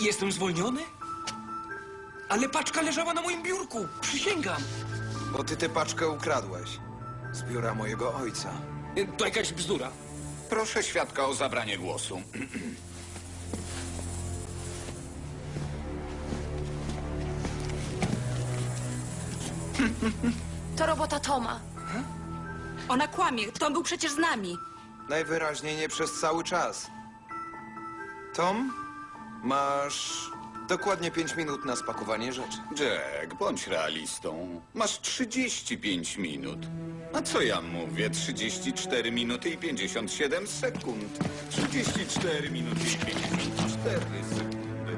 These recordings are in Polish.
jestem zwolniony? Ale paczka leżała na moim biurku. Przysięgam. Bo ty tę paczkę ukradłeś. Z biura mojego ojca. E, To jakaś bzdura. Proszę świadka o zabranie głosu. To robota Toma. Ona kłamie. Tom był przecież z nami. Najwyraźniej nie przez cały czas. Tom, masz dokładnie 5 minut na spakowanie rzeczy. Jack, bądź realistą. Masz 35 minut. A co ja mówię? 34 minuty i 57 sekund. 34 minuty i 54 sekundy.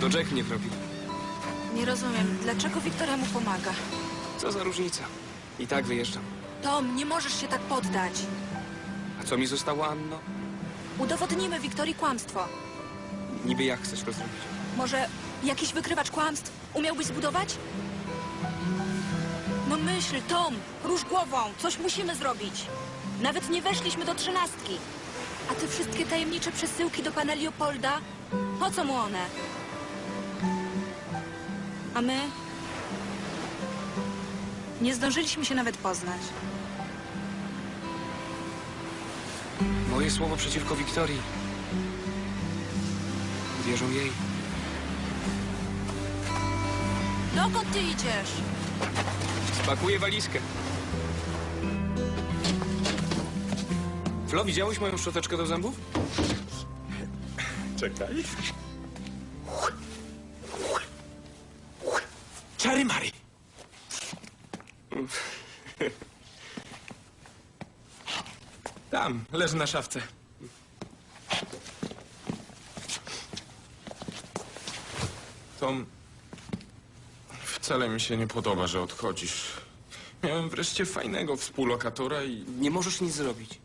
To Jack mnie robił. Nie rozumiem, dlaczego Wiktoria mu pomaga. Co za różnica. I tak wyjeżdżam. Tom, nie możesz się tak poddać. A co mi zostało, Anno? Udowodnimy Wiktorii kłamstwo. Niby jak chcesz to zrobić? Może jakiś wykrywacz kłamstw umiałbyś zbudować? No myśl, Tom, rusz głową, coś musimy zrobić. Nawet nie weszliśmy do trzynastki. A te wszystkie tajemnicze przesyłki do pana Leopolda, po co mu one? A my? Nie zdążyliśmy się nawet poznać. Moje słowo przeciwko Wiktorii. Wierzą jej. Dokąd ty idziesz? Spakuję walizkę. Flo, widziałeś moją szczoteczkę do zębów? Czekaj. Czary Mary. Tam, leży na szafce. Tom, wcale mi się nie podoba, że odchodzisz. Miałem wreszcie fajnego współlokatora i Nie możesz nic zrobić.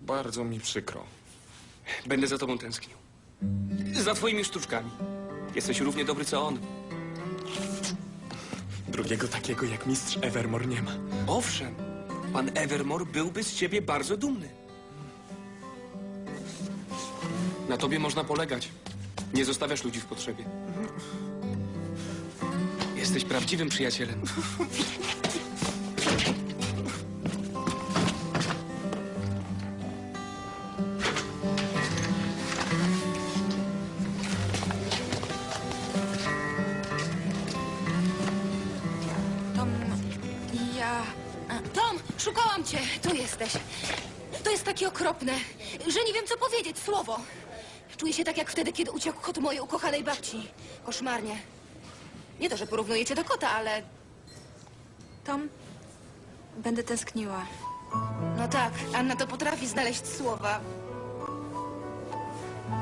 bardzo mi przykro. Będę za tobą tęsknił. Za twoimi sztuczkami. Jesteś równie dobry co on. Drugiego takiego jak mistrz Evermore nie ma. Owszem, pan Evermore byłby z ciebie bardzo dumny. Na tobie można polegać. Nie zostawiasz ludzi w potrzebie. Jesteś prawdziwym przyjacielem. Szukałam cię. Tu jesteś. To jest takie okropne, że nie wiem, co powiedzieć. Słowo. Czuję się tak jak wtedy, kiedy uciekł kot mojej ukochanej babci. Koszmarnie. Nie to, że porównuję cię do kota, ale... Tom, będę tęskniła. No tak, Anna to potrafi znaleźć słowa.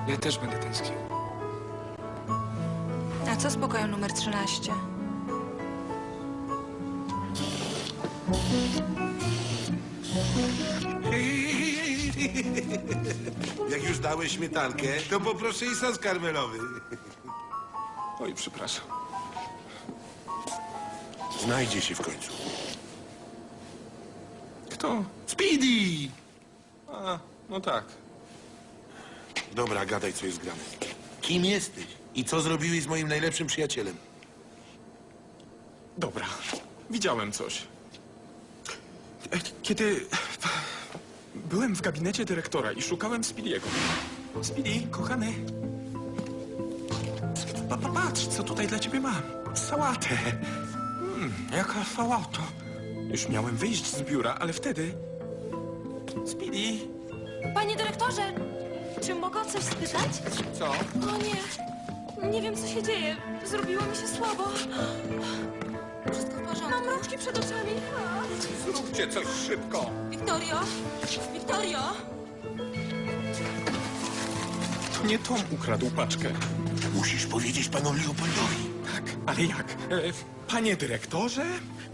Ja też będę tęsknił. A co z pokojem numer 13? Jak już dałeś śmietankę, to poproszę i sos karmelowy. Oj, przepraszam. Znajdzie się w końcu. Kto? Speedy! A, no tak. Dobra, gadaj, co jest grane. Kim jesteś? I co zrobiłeś z moim najlepszym przyjacielem? Dobra, widziałem coś. E, Kiedy byłem w gabinecie dyrektora i szukałem Speediego. Speedy, kochany. Pa, pa, patrz, co tutaj dla ciebie mam. Sałatę. Mm, jaka sałata. Już miałem wyjść z biura, ale wtedy... Speedy, Panie dyrektorze, czy mogę o coś spytać? Co? O nie, nie wiem, co się dzieje. Zrobiło mi się słabo. Wszystko w porządku. Mam mroczki przed oczami. Zróbcie coś szybko. Wiktorio, Wiktorio. to nie Tom ukradł paczkę. Musisz powiedzieć panu Leopoldowi. Tak, ale jak? E, Panie dyrektorze,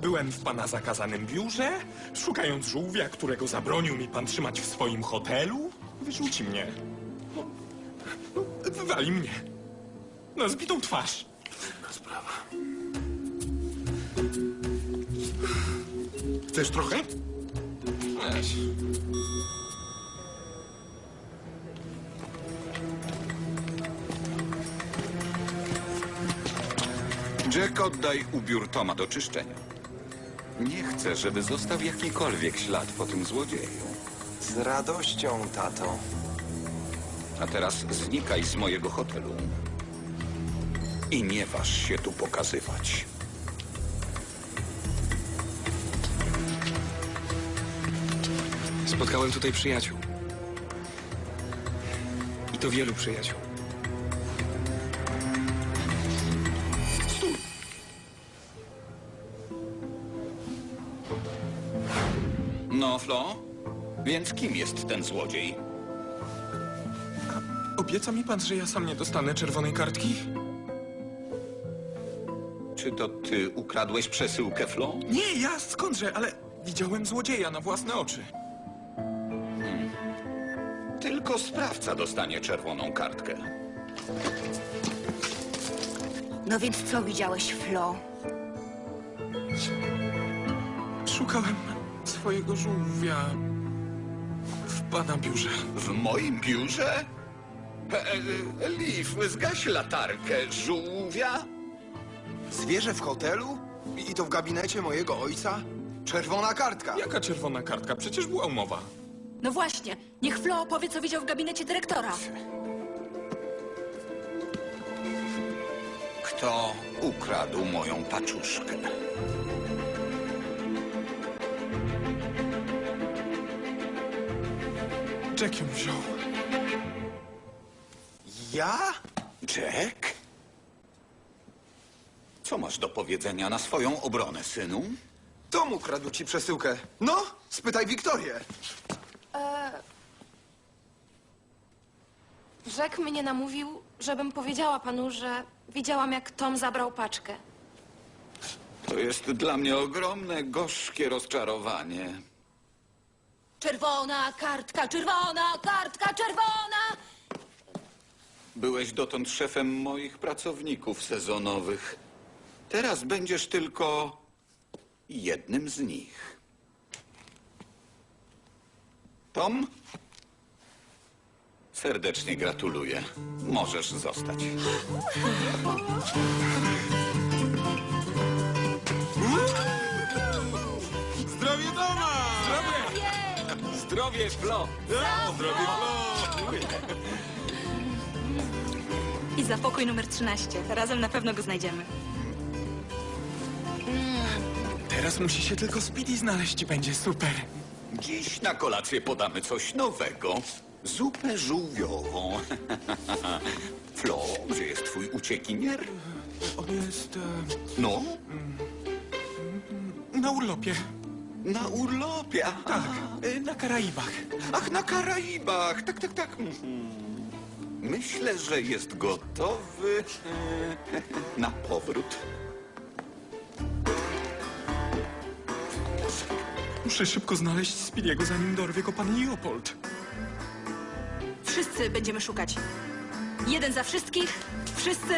byłem w pana zakazanym biurze, szukając żółwia, którego zabronił mi pan trzymać w swoim hotelu. Wyrzuci mnie. No, no, wywali mnie. Na zbitą twarz. Trudna sprawa. Chcesz trochę? Weź. Jack, oddaj ubiór Toma do czyszczenia. Nie chcę, żeby został jakikolwiek ślad po tym złodzieju. Z radością, tato. A teraz znikaj z mojego hotelu. I nie waż się tu pokazywać. Spotkałem tutaj przyjaciół. I to wielu przyjaciół. No, Flo? Więc kim jest ten złodziej? Obieca mi pan, że ja sam nie dostanę czerwonej kartki? Czy to ty ukradłeś przesyłkę, Flo? Nie, ja skądże, ale widziałem złodzieja na własne oczy. Tylko sprawca dostanie czerwoną kartkę. No więc co widziałeś, Flo? Szukałem swojego żółwia w pana biurze. W moim biurze? E, e, Liv, zgaś latarkę żółwia. Zwierzę w hotelu? I to w gabinecie mojego ojca? Czerwona kartka. Jaka czerwona kartka? Przecież była umowa. No właśnie, niech Flo opowie, co widział w gabinecie dyrektora. Kto ukradł moją paczuszkę? Jack ją wziął. Ja? Jack? Co masz do powiedzenia na swoją obronę, synu? Tom ukradł ci przesyłkę. No, spytaj Wiktorię. Rzek mnie namówił, żebym powiedziała panu, że widziałam, jak Tom zabrał paczkę. To jest dla mnie ogromne, gorzkie rozczarowanie. Czerwona kartka, czerwona kartka, czerwona! Byłeś dotąd szefem moich pracowników sezonowych. Teraz będziesz tylko jednym z nich. Tom? Serdecznie gratuluję. Możesz zostać. Zdrowie doma! Zdrowie, Flo! Zdrowie I za pokój numer 13. Razem na pewno go znajdziemy. Teraz musi się tylko Speedy znaleźć i będzie super. Dziś na kolację podamy coś nowego. Zupę żółwiową. Flo, gdzie jest twój uciekinier? On jest e, No, na urlopie. na urlopie. Tak, e, na Karaibach. Ach, na Karaibach. Tak, tak, tak. Mhm. Myślę, że jest gotowy e, na powrót. Muszę szybko znaleźć Speedy'ego, zanim dorwie go pan Leopold. Wszyscy będziemy szukać. Jeden za wszystkich, wszyscy...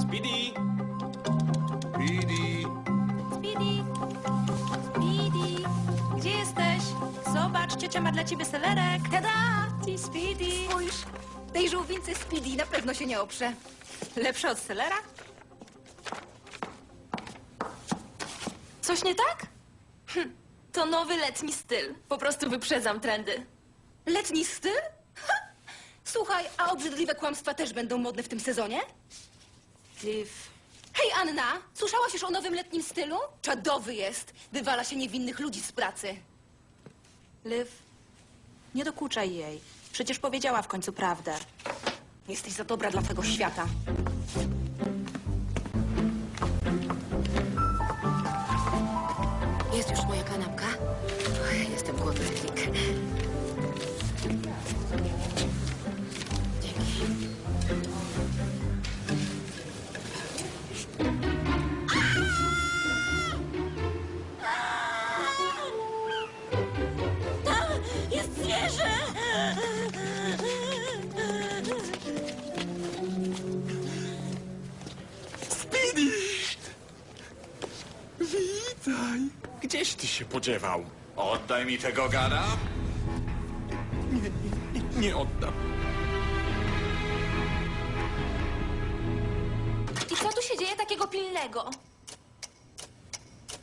Speedy! Speedy! Speedy! Gdzie jesteś? Zobacz, ciocia ma dla ciebie selerek. Tada! Ci Speedy! Spójrz, tej żółwince Speedy na pewno się nie oprze. Lepsze od selera? Coś nie tak? Hm, to nowy letni styl. Po prostu wyprzedzam trendy. Letni styl? Ha! Słuchaj, a obrzydliwe kłamstwa też będą modne w tym sezonie? Liv, Hej, Anna! Słyszałaś już o nowym letnim stylu? Czadowy jest. Wywala się niewinnych ludzi z pracy. Liv, nie dokuczaj jej. Przecież powiedziała w końcu prawdę. Jesteś za dobra dla tego świata. Gdzieś ty się podziewał? Oddaj mi tego gada. Nie oddam. I co tu się dzieje takiego pilnego?